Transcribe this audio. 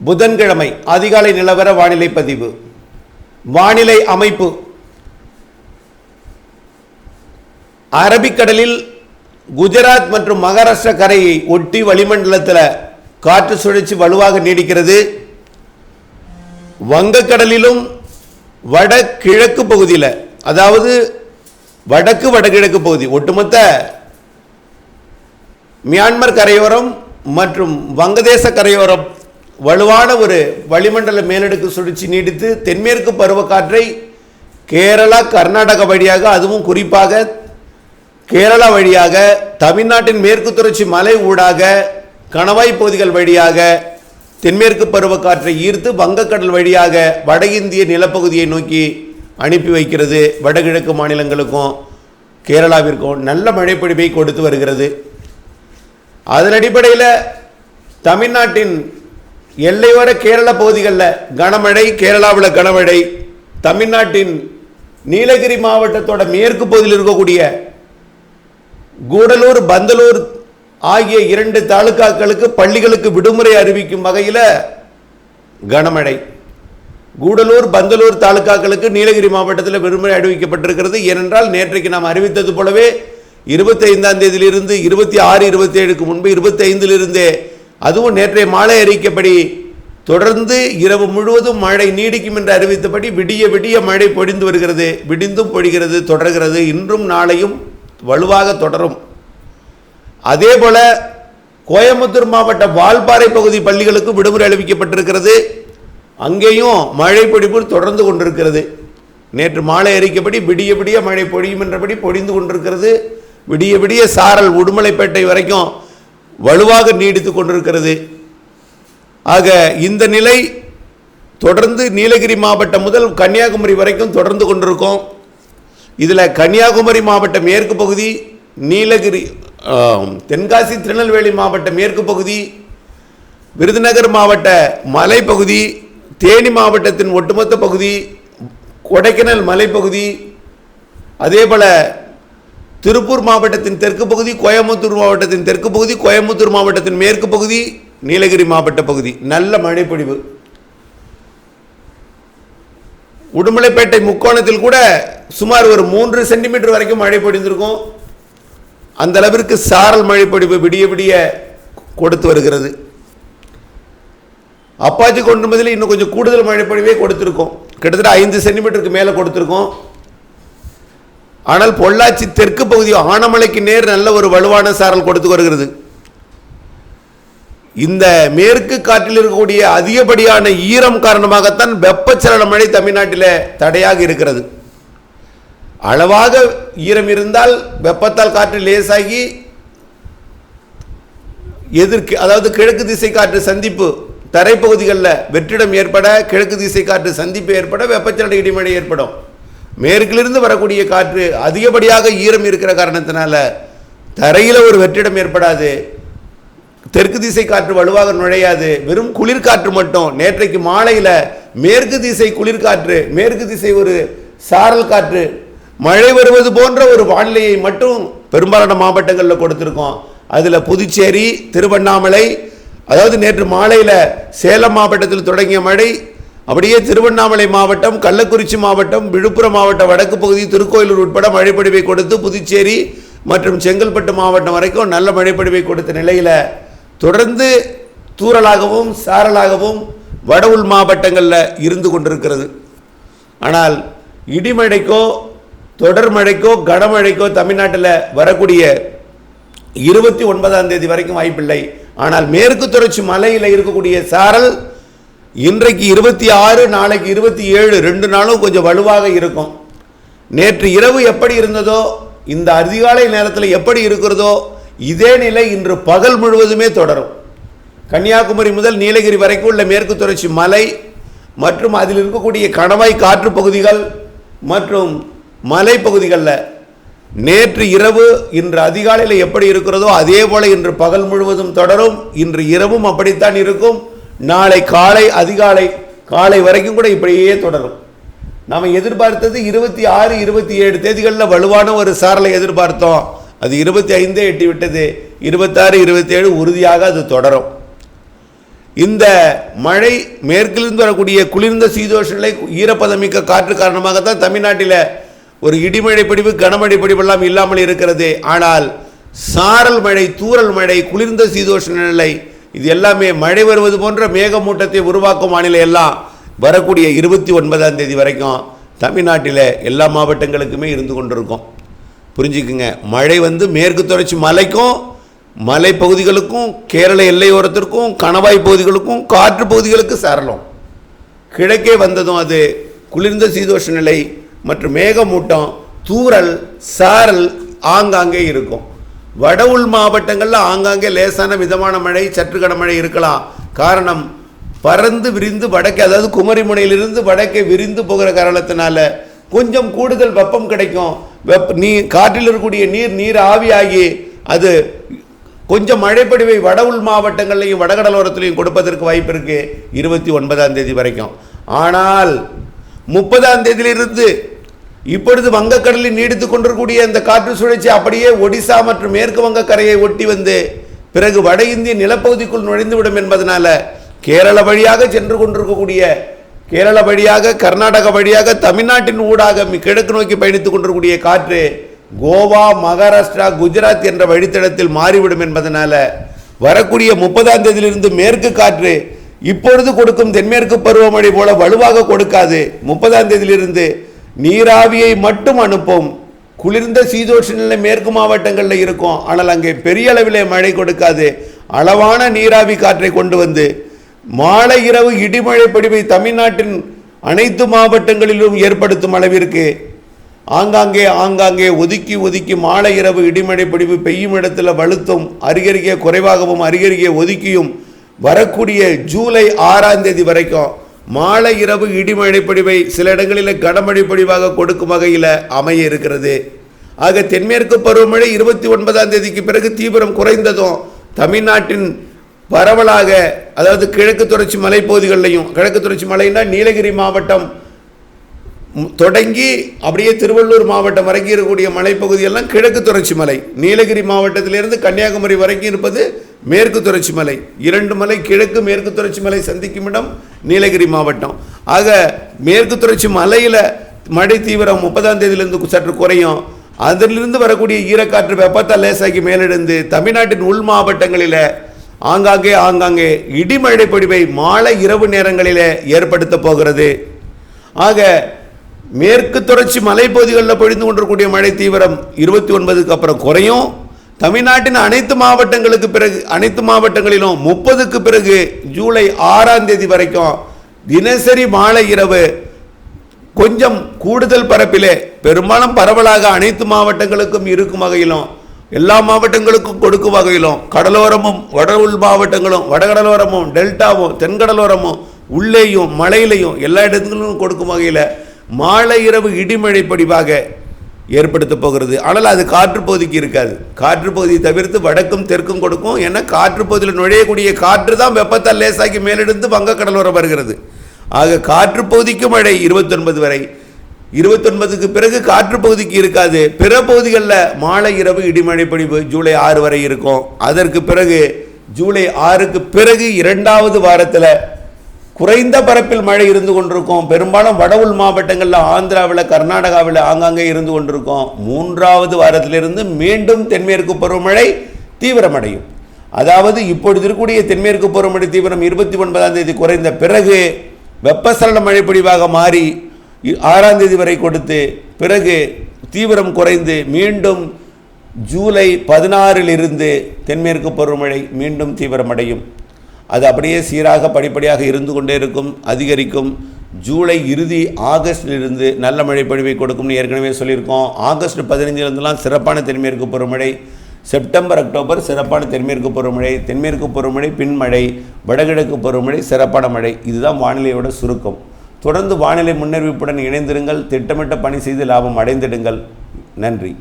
புதன்கிழமை அதிகாலை நிலவர வானிலை பதிவு. வானிலை அமைப்பு. அரபிக்கடலில் குஜராத் மற்றும் மகாராஷ்டிரா கரையை ஒட்டி வளிமண்டலத்தில் காற்று சுழற்சி வலுவாக நீடிக்கிறது. வங்கக்கடலிலும் வடகிழக்கு பகுதியில் அதாவது வடக்கு வடகிழக்கு பகுதி ஒட்டுமொத்த மியான்மர் கரையோரம் மற்றும் வங்கதேச கரையோரம் வலுவான ஒரு வளிமண்டல மேலடுக்கு சுழற்சி நீடித்து தென்மேற்கு பருவக்காற்றை கேரளா கர்நாடகா வழியாக அதுவும் குறிப்பாக கேரளா வழியாக தமிழ்நாட்டின் மேற்கு தொடர்ச்சி மலை ஊடாக கணவாய் பகுதிகள் வழியாக தென்மேற்கு பருவக்காற்றை ஈர்த்து வங்கக்கடல் வழியாக வட இந்திய நிலப்பகுதியை நோக்கி அனுப்பி வைக்கிறது. வடகிழக்கு மாநிலங்களுக்கும் கேரளாவிற்கும் நல்ல மழைப்பொழிவை கொடுத்து வருகிறது. அதன் அடிப்படையில் தமிழ்நாட்டின் எல்லையோர கேரள பகுதிகளில் கனமழை கேரளாவில் கனமழை தமிழ்நாட்டின் நீலகிரி மாவட்டத்தோட மேற்கு பகுதியில் இருக்கக்கூடிய கூடலூர் பந்தலூர் ஆகிய இரண்டு தாலுகாக்களுக்கு பள்ளிகளுக்கு விடுமுறை அறிவிக்கும் வகையில் கனமழை. கூடலூர் பந்தலூர் தாலுகாக்களுக்கு நீலகிரி மாவட்டத்தில் விடுமுறை அறிவிக்கப்பட்டிருக்கிறது. ஏனென்றால் நேற்றைக்கு நாம் அறிவித்தது போலவே இருபத்தைந்தாம் தேதியிலிருந்து இருபத்தி ஆறு இருபத்தி ஏழுக்கு முன்பு இருபத்தைந்திலிருந்தே அதுவும் நேற்றைய மாலை அறிக்கைப்படி தொடர்ந்து இரவு முழுவதும் மழை நீடிக்கும் என்று அறிவித்தபடி விடிய விடிய மழை பொழிந்து வருகிறது. விடிந்தும் பொழிகிறது தொடர்கிறது. இன்றும் நாளையும் வலுவாக தொடரும். அதே போல கோயம்புத்தூர் மாவட்ட வால்பாறை பகுதி பள்ளிகளுக்கு விடுமுறை அறிவிக்கப்பட்டிருக்கிறது. அங்கேயும் மழை பொழிவு தொடர்ந்து கொண்டிருக்கிறது. நேற்று மாலை அறிக்கைப்படி விடிய விடிய மழை பொழியும் என்றபடி பொழிந்து கொண்டிருக்கிறது. விடிய விடிய சாரல் உடுமலைப்பேட்டை வரைக்கும் வலுவாக நீடித்து கொண்டிருக்கிறது. ஆக இந்த நிலை தொடர்ந்து நீலகிரி மாவட்டம் முதல் கன்னியாகுமரி வரைக்கும் தொடர்ந்து கொண்டிருக்கும். இதில் கன்னியாகுமரி மாவட்ட மேற்கு பகுதி நீலகிரி தென்காசி திருநெல்வேலி மாவட்ட மேற்கு பகுதி விருதுநகர் மாவட்ட மலைப்பகுதி தேனி மாவட்டத்தின் ஒட்டுமொத்த பகுதி கொடைக்கானல் மலைப்பகுதி அதே போல் திருப்பூர் மாவட்டத்தின் தெற்கு பகுதி கோயம்புத்தூர் மாவட்டத்தின் தெற்கு பகுதி கோயம்புத்தூர் மாவட்டத்தின் மேற்கு பகுதி நீலகிரி மாவட்ட பகுதி. நல்ல மழைப்பொழிவு. உடுமலைப்பேட்டை முக்கோணத்தில் கூட சுமார் ஒரு மூன்று சென்டிமீட்டர் வரைக்கும் மழை பொழிந்திருக்கும். அந்த அளவிற்கு சாரல் மழைப்பொழிவு விடிய விடிய கொடுத்து வருகிறது. அப்பாச்சி கொண்டு முதலில் இன்னும் கொஞ்சம் கூடுதல் மழைப்பொழிவே கொடுத்துருக்கோம் கொடுத்திருக்கோம். கிட்டத்தட்ட ஐந்து சென்டிமீட்டருக்கு மேலே கொடுத்துருக்கோம். ஆனால் பொள்ளாச்சி தெற்கு பகுதி ஆனமலைக்கு நேர் நல்ல ஒரு வலுவான சாரல் கொடுத்து வருகிறது. இந்த மேற்கு காற்றில் இருக்கக்கூடிய அதிகப்படியான ஈரம் காரணமாகத்தான் வெப்பச்சலன மழை தமிழ்நாட்டில் தடையாக இருக்கிறது. அளவாக ஈரம் இருந்தால் வெப்பத்தால் காற்று லேசாகி எதிர்க்கு அதாவது கிழக்கு திசை காற்று சந்திப்பு தரைப்பகுதிகளில் வெற்றிடம் ஏற்பட கிழக்கு திசை காற்று சந்திப்பு ஏற்பட வெப்பச்சலன இடிமழை ஏற்படும். மேற்கிலிருந்து வரக்கூடிய காற்று அதிகப்படியாக ஈரம் இருக்கிற காரணத்தினால தரையில் ஒரு வெற்றிடம் ஏற்படாது. தெற்கு திசை காற்று வலுவாக நுழையாது. வெறும் குளிர்காற்று மட்டும். நேற்றைக்கு மாலையில் மேற்கு திசை குளிர்காற்று மேற்கு திசை ஒரு சாரல் காற்று. மழை வருவது போன்ற ஒரு வானிலையை மட்டும் பெரும்பாலான மாவட்டங்களில் கொடுத்துருக்கோம். அதில் புதுச்சேரி திருவண்ணாமலை அதாவது நேற்று மாலையில் சேலம் மாவட்டத்தில் தொடங்கிய மழை அப்படியே திருவண்ணாமலை மாவட்டம் கள்ளக்குறிச்சி மாவட்டம் விழுப்புரம் மாவட்ட வடக்கு பகுதி திருக்கோயிலூர் உட்பட மழைப்பொழிவை கொடுத்து புதுச்சேரி மற்றும் செங்கல்பட்டு மாவட்டம் வரைக்கும் நல்ல மழைப்பொழிவை கொடுத்த நிலையில் தொடர்ந்து தூரலாகவும் சாரலாகவும் வட உள் மாவட்டங்களில் இருந்து கொண்டிருக்கிறது. ஆனால் இடிமழைக்கோ தொடர் மழைக்கோ கனமழைக்கோ தமிழ்நாட்டில் வரக்கூடிய இருபத்தி ஒன்பதாம் தேதி வரைக்கும் வாய்ப்பில்லை. ஆனால் மேற்கு தொடர்ச்சி மலையில் இருக்கக்கூடிய சாரல் இன்றைக்கு இருபத்தி ஆறு நாளைக்கு இருபத்தி ஏழு ரெண்டு நாளும் கொஞ்சம் வலுவாக இருக்கும். நேற்று இரவு எப்படி இருந்ததோ இந்த அதிகாலை நேரத்தில் எப்படி இருக்கிறதோ இதே நிலை இன்று பகல் முழுவதுமே தொடரும். கன்னியாகுமரி முதல் நீலகிரி வரைக்கும் உள்ள மேற்கு தொடர்ச்சி மலை மற்றும் அதில் இருக்கக்கூடிய கணவாய் காற்று பகுதிகள் மற்றும் மலைப்பகுதிகளில் நேற்று இரவு இன்று அதிகாலையில் எப்படி இருக்கிறதோ அதே போல இன்று பகல் முழுவதும் தொடரும். இன்று இரவும் அப்படித்தான் இருக்கும். நாளை காலை அதிகாலை காலை வரைக்கும் கூட இப்படியே தொடரும். நாம் எதிர்பார்த்தது இருபத்தி ஆறு இருபத்தி ஏழு தேதிகளில் வலுவான ஒரு சாரலை எதிர்பார்த்தோம். அது இருபத்தி ஐந்தே எட்டி விட்டது இருபத்தாறு இருபத்தேழு உறுதியாக அது தொடரும். இந்த மழை மேற்கிலிருந்து வரக்கூடிய குளிர்ந்த சீதோஷங்களை நிலை ஈரப்பதமிக்க காற்று காரணமாக தான் தமிழ்நாட்டில் ஒரு இடிமழை பிடிவு கனமழை பிடிவெல்லாம் இல்லாமல் இருக்கிறது. ஆனால் சாரல் மழை தூரல் மழை குளிர்ந்த சீதோஷ நிலை இது எல்லாமே மழை வருவது போன்ற மேகமூட்டத்தை உருவாக்கும் மாநிலம் எல்லாம் வரக்கூடிய இருபத்தி ஒன்பதாம் தேதி வரைக்கும் தமிழ்நாட்டில் எல்லா மாவட்டங்களுக்குமே இருந்து கொண்டிருக்கும். புரிஞ்சுக்குங்க. மழை வந்து மேற்கு தொடர்ச்சி மலைக்கும் மலைப்பகுதிகளுக்கும் கேரள எல்லையோரத்திற்கும் கணவாய் பகுதிகளுக்கும் காற்று பகுதிகளுக்கு சாரலும். கிழக்கே வந்ததும் அது குளிர்ந்த சீதோஷ நிலை மற்றும் மேகமூட்டம் தூரல் சாரல் ஆங்காங்கே இருக்கும். வட உள் மாவட்டங்களில் ஆங்காங்கே லேசான மிதமான மழை சற்று கனமழை இருக்கலாம். காரணம் பறந்து விரிந்து வடக்கே அதாவது குமரிமுனையிலிருந்து வடக்கே விரிந்து போகிற காரணத்தினால கொஞ்சம் கூடுதல் வெப்பம் கிடைக்கும். வெப்ப நீ காற்றில் இருக்கக்கூடிய நீர் நீர் ஆவியாகி அது கொஞ்சம் மழைப்படிவை வட உள் மாவட்டங்கள்லையும் வடகடலோரத்துலையும் கொடுப்பதற்கு வாய்ப்பு இருக்குது இருபத்தி ஒன்பதாம் தேதி வரைக்கும். ஆனால் முப்பதாம் தேதியிலிருந்து இப்பொழுது வங்கக்கடலில் நீடித்துக் கொண்டிருக்கக்கூடிய இந்த காற்று சுழற்சி அப்படியே ஒடிசா மற்றும் மேற்கு வங்க கரையை ஒட்டி வந்து பிறகு வட இந்திய நிலப்பகுதிக்குள் நுழைந்துவிடும் என்பதனால கேரள வழியாக சென்று கொண்டிருக்கக்கூடிய கேரள வழியாக கர்நாடக வழியாக தமிழ்நாட்டின் ஊடாக கிழக்கு நோக்கி பயணித்துக் கொண்டிருக்கக்கூடிய காற்று கோவா மகாராஷ்டிரா குஜராத் என்ற வழித்தடத்தில் மாறிவிடும் என்பதனால வரக்கூடிய முப்பதாம் தேதியிலிருந்து மேற்கு காற்று இப்பொழுது கொடுக்கும் தென்மேற்கு பருவமழை போல வலுவாக கொடுக்காது. முப்பதாம் தேதியிலிருந்து நீராவியை மட்டும் அனுப்பும் குளிர்ந்த சீதோஷ நிலை மேற்கு மாவட்டங்களில் இருக்கும். ஆனால் அங்கே பெரிய அளவிலே மழை கொடுக்காது. அளவான நீராவி காற்றை கொண்டு வந்து மாலை இரவு இடிமழை பொடிவை தமிழ்நாட்டின் அனைத்து மாவட்டங்களிலும் ஏற்படுத்தும் அளவிற்கு ஆங்காங்கே ஆங்காங்கே ஒதுக்கி ஒதுக்கி மாலை இரவு இடிமழை பொடிவு பெய்யும் இடத்துல வலுத்தும் அருகருகே குறைவாகவும் அருகருகே ஒதுக்கியும் வரக்கூடிய ஜூலை ஆறாம் தேதி வரைக்கும் மாலை இரவு இடிமழை பொழிவை சில இடங்களில் கனமழை பொழிவாக கொடுக்கும் வகையில் அமைய இருக்கிறது. ஆக தென்மேற்கு பருவமழை இருபத்தி ஒன்பதாம் தேதிக்கு பிறகு தீவிரம் குறைந்ததும் தமிழ்நாட்டின் பரவலாக அதாவது கிழக்கு தொடர்ச்சி மலைப்பகுதிகளிலையும் கிழக்கு தொடர்ச்சி மலைன்னா நீலகிரி மாவட்டம் தொடங்கி அப்படியே திருவள்ளூர் மாவட்டம் வரைக்கும் இருக்கக்கூடிய மலைப்பகுதியெல்லாம் கிழக்கு தொடர்ச்சி மலை. நீலகிரி மாவட்டத்திலிருந்து கன்னியாகுமரி வரைக்கும் இருப்பது மேற்கு தொடர்ச்சி மலை. இரண்டு மலை கிழக்கு மேற்கு தொடர்ச்சி மலை சந்திக்கும் இடம் நீலகிரி மாவட்டம். ஆக மேற்கு தொடர்ச்சி மலையில் மழை தீவிரம் முப்பதாம் தேதியிலிருந்து சற்று குறையும். அதிலிருந்து வரக்கூடிய ஈரக்காற்று வெப்பத்தால் லேசாக்கி மேலெழுந்து தமிழ்நாட்டின் உள் மாவட்டங்களில் ஆங்காங்கே ஆங்காங்கே இடிமழை பொழிவை மாலை இரவு நேரங்களில் ஏற்படுத்த போகிறது. ஆக மேற்கு தொடர்ச்சி மலைப்பகுதிகளில் பொழிந்து கொண்டிருக்கக்கூடிய மழை தீவிரம் இருபத்தி ஒன்பதுக்கு அப்புறம் குறையும். தமிழ்நாட்டின் அனைத்து மாவட்டங்களுக்கு பிறகு அனைத்து மாவட்டங்களிலும் முப்பதுக்கு பிறகு ஜூலை ஆறாம் தேதி வரைக்கும் தினசரி மாலை இரவு கொஞ்சம் கூடுதல் பரப்பிலே பெரும்பாலும் பரவலாக அனைத்து மாவட்டங்களுக்கும் இருக்கும் வகையிலும் எல்லா மாவட்டங்களுக்கும் கொடுக்கும் வகையிலும் கடலோரமும் வட உள் மாவட்டங்களும் வடகடலோரமும் டெல்டாவும் தென்கடலோரமும் உள்ளேயும் மலையிலையும் எல்லா இடத்துக்கும் கொடுக்கும் வகையில் மாலை இரவு இடிமழை படிவாக ஏற்படுத்த போகிறது. ஆனால் அது காற்றுப்பகுதிக்கு இருக்காது. காற்று பகுதியை தவிர்த்து வடக்கும் தெற்கும் கொடுக்கும். ஏன்னா காற்று பகுதியில் நுழையக்கூடிய காற்று தான் வெப்பத்தால் லேசாக்கி மேலெடுத்து வங்கக்கடலோரம் வருகிறது. ஆக காற்றுப்பகுதிக்கு மழை இருபத்தொன்பது வரை. இருபத்தொன்பதுக்கு பிறகு காற்றுப்பகுதிக்கு இருக்காது. பிற பகுதிகளில் மாலை இரவு இடிமழை பொழிவு ஜூலை ஆறு வரை இருக்கும். அதற்கு பிறகு ஜூலை ஆறுக்கு பிறகு இரண்டாவது வாரத்தில் குறைந்த பரப்பில் மழை இருந்து கொண்டிருக்கும். பெரும்பாலும் வட உள் மாவட்டங்களில் ஆந்திராவில் கர்நாடகாவில் ஆங்காங்கே இருந்து கொண்டிருக்கும். மூன்றாவது வாரத்திலிருந்து மீண்டும் தென்மேற்கு பருவமழை தீவிரமடையும். அதாவது இப்பொழுது இருக்கக்கூடிய தென்மேற்கு பருவமழை தீவிரம் இருபத்தி ஒன்பதாம் தேதி குறைந்த பிறகு வெப்பசலன மழை பொழிவாக மாறி இ- ஆறாம் தேதி வரை கொடுத்து பிறகு தீவிரம் குறைந்து மீண்டும் ஜூலை பதினாறில் இருந்து தென்மேற்கு பருவமழை மீண்டும் தீவிரமடையும். அது அப்படியே சீராக படிப்படியாக இருந்து கொண்டே இருக்கும் அதிகரிக்கும். ஜூலை இறுதி ஆகஸ்டிலிருந்து நல்ல மழை பொழிவை கொடுக்கும்னு ஏற்கனவே சொல்லியிருக்கோம். ஆகஸ்ட் பதினைஞ்சிலிருந்துலாம் சிறப்பான தென்மேற்கு பருவமழை. செப்டம்பர் அக்டோபர் சிறப்பான தென்மேற்கு பருவமழை. தென்மேற்கு பருவமழை பின்மழை வடகிழக்கு பருவமழை சிறப்பான மழை. இதுதான் வானிலையோட சுருக்கம். தொடர்ந்து வானிலை முன்னறிவிப்புடன் இணைந்திருங்கள். திட்டமிட்ட பணி செய்து லாபம் அடைந்திடுங்கள். நன்றி.